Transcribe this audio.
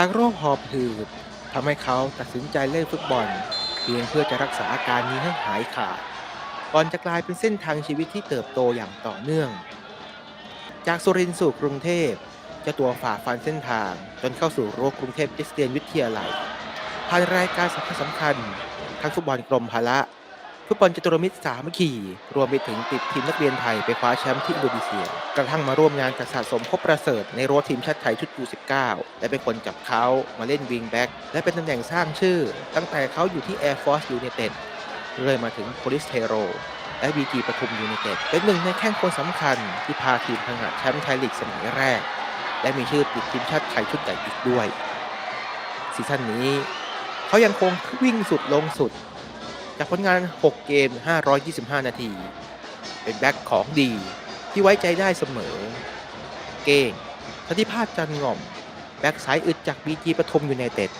จากโรคหอบหืดทำให้เขาตัดสินใจเล่นฟุตบอล เพียงเพื่อจะรักษาอาการนี้ให้หายขาดก่อนจะกลายเป็นเส้นทางชีวิตที่เติบโตอย่างต่อเนื่อง จากสุรินทร์สู่กรุงเทพเจ้าตัวฝ่าฟันเส้นทางจนเข้าสู่รั้วกรุงเทพคริสเตียนวิทยาลัยผ่านรายการสำคัญสำคัญทั้งฟุตบอลกรมพละ ฟุตบอลจตุรมิตรสามัคคีรวมไปถึงติดทีมนักเรียนไทยไปคว้าแชมป์ที่อินโดนีเซีย กระทั่งมาร่วมงานกับสะสมพบประเสริฐในรั้วทีมชาติไทยชุด U19 และเป็นคนจับเขามาเล่นวิงแบ็กและเป็นตำแหน่งสร้างชื่อ ตั้งแต่เขาอยู่ที่ Air Force United เรื่อยมาถึง Police t e r o และ BG ปทุมยูไนเต็ดเป็นหนึ่งในแข้งคนสำคัญที่พาทีมพังหาแชมป์ไทยลีกสมัยแรก และมีชื่อติดทีมชาติไทยชุดใหญ่อีกด้วยซีซั่นนี้ เขายังคงวิ่งสุดลงสุด จากผลงาน 6 เกม 525 นาที เป็นแบ็คของดีที่ไว้ใจได้เสมอ เก่งธนิพาพจันง่อม แบ็คสายอึดจากบีจีปทุมยูไนเต็ด